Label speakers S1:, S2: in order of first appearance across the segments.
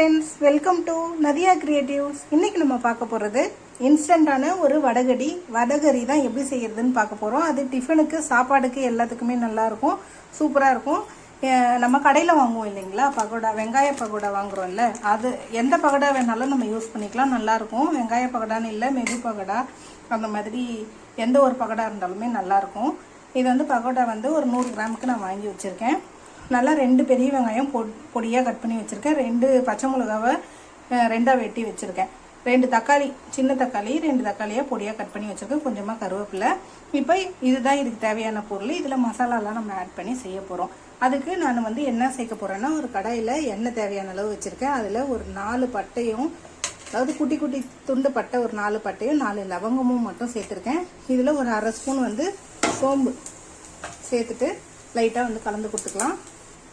S1: Friends welcome to Nadiya creatives இன்னைக்கு நம்ம பார்க்க போகிறது இன்ஸ்டண்ட்டான ஒரு வடகடி. வடகரி தான் எப்படி செய்கிறதுன்னு பார்க்க போகிறோம் அது டிஃபனுக்கு சாப்பாடுக்கு எல்லாத்துக்குமே நல்லா இருக்கும். சூப்பராக இருக்கும். நம்ம கடையில் வாங்குவோம் இல்லைங்களா? பகோடா வெங்காய பகோடா வாங்குறோம்ல அது எந்த பகோடா வேணாலும் நம்ம யூஸ் பண்ணிக்கலாம். நல்லாயிருக்கும் வெங்காய பகோடான்னு இல்லை மெது பகோடா. அந்த மாதிரி எந்த ஒரு பகோடா இருந்தாலுமே நல்லாயிருக்கும் இது வந்து பகோடா வந்து ஒரு நூறு கிராமுக்கு நான் வாங்கி வச்சுருக்கேன். நல்லா ரெண்டு பெரிய வெங்காயம் பொ பொடியாக கட் பண்ணி வச்சுருக்கேன். ரெண்டு பச்சை மிளகாவை ரெண்டாக வெட்டி வச்சுருக்கேன். ரெண்டு தக்காளி சின்ன தக்காளி ரெண்டு தக்காளியாக பொடியாக கட் பண்ணி வச்சுருக்கேன். கொஞ்சமாக கருவேப்பிலை. இப்போ இதுதான் இதுக்கு தேவையான பொருள். இதில் மசாலாலாம் நம்ம ஆட் பண்ணி செய்ய போகிறோம் அதுக்கு நான் வந்து என்ன சேர்க்க போகிறேன்னா ஒரு கடாயில் எண்ணெய் தேவையான அளவு வச்சுருக்கேன். அதில் ஒரு நாலு பட்டையும் அதாவது குட்டி குட்டி துண்டு பட்டை ஒரு நாலு பட்டையும் நாலு லவங்கமும் மட்டும் சேர்த்துருக்கேன். இதில் ஒரு அரை ஸ்பூன் வந்து சோம்பு சேர்த்துட்டு லைட்டாக வந்து கலந்து கொடுத்துக்கலாம்.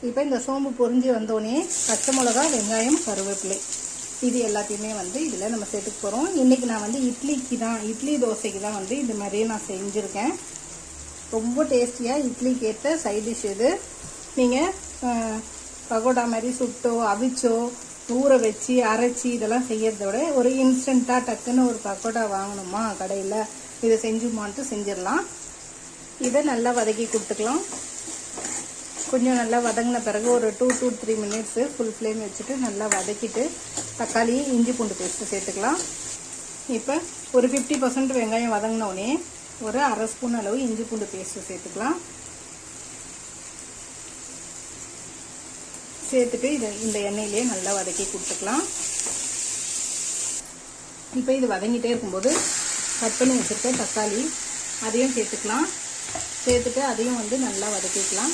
S1: இப்போ இந்த சோம்பு பொறிஞ்சு வந்தோடனே பச்சை மிளகா வெங்காயம் கருவேப்பிலை. இது எல்லாத்தையுமே வந்து இதில் நம்ம சேர்த்துக்க போகிறோம் இன்றைக்கி நான் வந்து இட்லிக்கு தான் இட்லி தோசைக்கு தான் வந்து இது மாதிரியே நான் செஞ்சுருக்கேன். ரொம்ப டேஸ்டியாக இட்லிக்கு ஏற்ற சைட் டிஷ் இது. நீங்கள் பகோடா மாதிரி சுட்டோ அவிச்சோ ஊற வச்சு அரைச்சி இதெல்லாம் செய்யறத விட ஒரு இன்ஸ்டண்ட்டாக டக்குன்னு ஒரு பக்கோடா வாங்கணுமா கடையில் இதை செஞ்சுமான்ட்டு செஞ்சிடலாம். இதை நல்லா வதக்கி கொடுத்துக்கலாம். கொஞ்சம் நல்லா வதங்கின பிறகு ஒரு two two three minutes full flame வச்சுட்டு நல்லா வதக்கிட்டு தக்காளி இஞ்சி பூண்டு பேஸ்ட்டு சேர்த்துக்கலாம். இப்போ ஒரு ஃபிஃப்டி பர்சன்ட் வெங்காயம் வதங்கினோடனே ஒரு அரை ஸ்பூன் அளவு இஞ்சி பூண்டு பேஸ்ட்டு சேர்த்துக்கலாம். சேர்த்துட்டு இதை இந்த எண்ணெயிலே நல்லா வதக்கி கொடுத்துக்கலாம். இப்போ இது வதங்கிட்டே இருக்கும்போது கட் பண்ணி வச்சுருக்க தக்காளி அதையும் சேர்த்துக்கலாம். சேர்த்துட்டு அதையும் வந்து நல்லா வதக்கிக்கலாம்.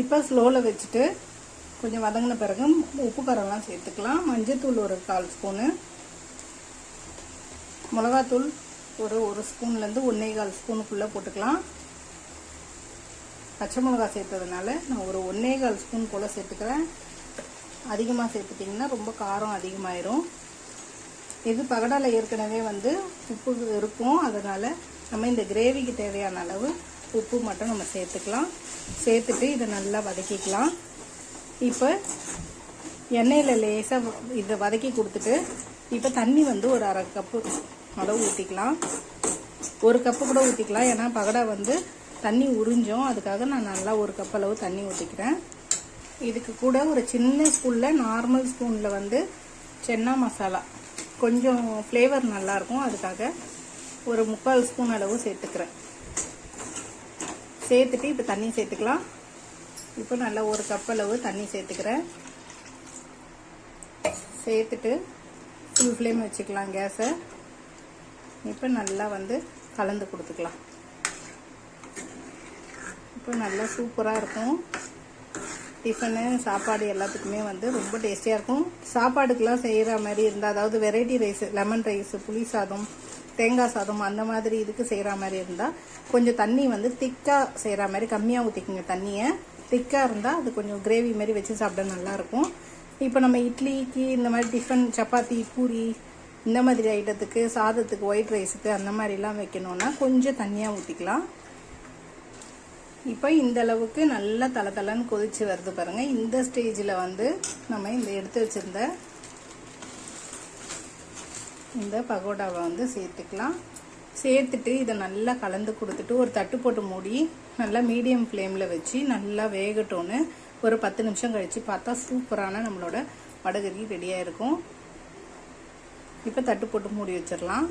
S1: இப்போ ஸ்லோவில் வச்சுட்டு கொஞ்சம் வதங்கின பிறகு உப்பு காரம்லாம் சேர்த்துக்கலாம் மஞ்சத்தூள் ஒரு கால் ஸ்பூனு மிளகாத்தூள் ஒரு ஒரு ஸ்பூன்லேருந்து ஒன்றே கால் ஸ்பூனுக்குள்ளே போட்டுக்கலாம். பச்சை மிளகா சேர்த்ததுனால நான் ஒரு ஒன்றே கால் ஸ்பூன் போல் சேர்த்துக்கிறேன். அதிகமாக சேர்த்துட்டிங்கன்னா ரொம்ப காரம் அதிகமாயிரும். இது பகடால ஏற்கனவே வந்து உப்பு இருக்கும். அதனால் நம்ம இந்த கிரேவிக்கு தேவையான அளவு உப்பு மட்டும் நம்ம சேர்த்துக்கலாம். சேர்த்துட்டு இதை நல்லா வதக்கிக்கலாம். இப்போ எண்ணெயில் லேசாக இதை வதக்கி கொடுத்துட்டு இப்போ தண்ணி வந்து ஒரு அரை கப்பு அளவு ஊற்றிக்கலாம் ஒரு கப்பு கூட ஊற்றிக்கலாம் ஏன்னா பகடா வந்து தண்ணி உறிஞ்சோம். அதுக்காக நான் நல்லா ஒரு கப் அளவு தண்ணி ஊற்றிக்கிறேன் இதுக்கு கூட ஒரு சின்ன ஸ்பூனில் நார்மல் ஸ்பூனில் வந்து சென்னா மசாலா. கொஞ்சம் ஃப்ளேவர் நல்லாயிருக்கும் அதுக்காக ஒரு முக்கால் ஸ்பூன் அளவு சேர்த்துக்கிறேன். சேர்த்துட்டு இப்போ தண்ணி சேர்த்துக்கலாம். இப்போ நல்லா ஒரு கப் அளவு தண்ணி சேர்த்துக்கிறேன். சேர்த்துட்டு ஃபுல் ஃப்ளேம் வச்சுக்கலாம் கேஸை இப்போ நல்லா வந்து கலந்து கொடுத்துக்கலாம். இப்போ நல்லா சூப்பராக இருக்கும். டிஃபனு சாப்பாடு எல்லாத்துக்குமே வந்து ரொம்ப டேஸ்டியாக இருக்கும். சாப்பாடுக்கெலாம் செய்கிற மாதிரி இருந்தால் அதாவது வெரைட்டி ரைஸ் லெமன் ரைஸ் புளி சாதம் தேங்காய் சாதம் அந்த மாதிரி இதுக்கு செய்கிற மாதிரி இருந்தால் கொஞ்சம் தண்ணி வந்து திக்காக செய்கிற மாதிரி கம்மியாக ஊற்றிக்குங்க தண்ணியை. திக்காக இருந்தால் அது கொஞ்சம் கிரேவி மாதிரி வச்சு சாப்பிட நல்லாயிருக்கும். இப்போ நம்ம இட்லிக்கு இந்த மாதிரி டிஃபன் சப்பாத்தி பூரி இந்த மாதிரி ஐட்டத்துக்கு சாதத்துக்கு ஒயிட் ரைஸுக்கு அந்த மாதிரிலாம் வைக்கணுன்னா கொஞ்சம் தண்ணியாக ஊற்றிக்கலாம் இப்போ இந்த அளவுக்கு நல்லா தலை தலைன்னு கொதிச்சு வருது பாருங்கள் இந்த ஸ்டேஜில் வந்து நம்ம இந்த எடுத்து வச்சுருந்த இந்த பகோடாவை வந்து சேர்த்துக்கலாம். சேர்த்துட்டு இதை நல்லா கலந்து கொடுத்துட்டு ஒரு தட்டு போட்டு மூடி நல்லா மீடியம் ஃப்ளேமில் வச்சு நல்லா வேகட்டோன்னு ஒரு பத்து நிமிஷம் கழித்து பார்த்தா சூப்பரான நம்மளோட வடகறி ரெடியாக இருக்கும். இப்போ தட்டு போட்டு மூடி வச்சிடலாம்.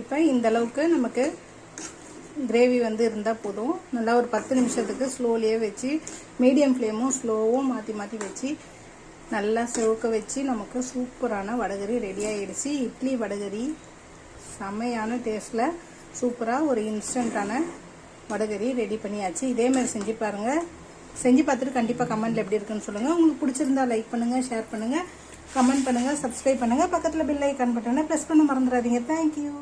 S1: இப்போ இந்த அளவுக்கு நமக்கு கிரேவி வந்து இருந்தால் போதும். நல்லா ஒரு பத்து நிமிஷத்துக்கு ஸ்லோலியே வச்சு மீடியம் ஃப்ளேமும் ஸ்லோவும் மாற்றி மாற்றி வச்சு நல்லா சிவக்க வச்சு நமக்கு சூப்பரான வடகரி ரெடி ஆகிடுச்சு இட்லி வடகரி செம்மையான டேஸ்ட்டில் சூப்பராக ஒரு இன்ஸ்டண்ட்டான வடகரி ரெடி பண்ணியாச்சு. இதே மாதிரி செஞ்சு பாருங்கள் செஞ்சு பார்த்துட்டு கண்டிப்பாக கமெண்ட்டில் எப்படி இருக்குன்னு சொல்லுங்கள் உங்களுக்கு பிடிச்சிருந்தா லைக் பண்ணுங்கள் ஷேர் பண்ணுங்கள் கமெண்ட் பண்ணுங்கள் சப்ஸ்கிரைப் பண்ணுங்கள் பக்கத்தில் பில் ஐக்கான் பட்டனை ப்ரெஸ் பண்ண மறந்துடாதீங்க. தேங்க்யூ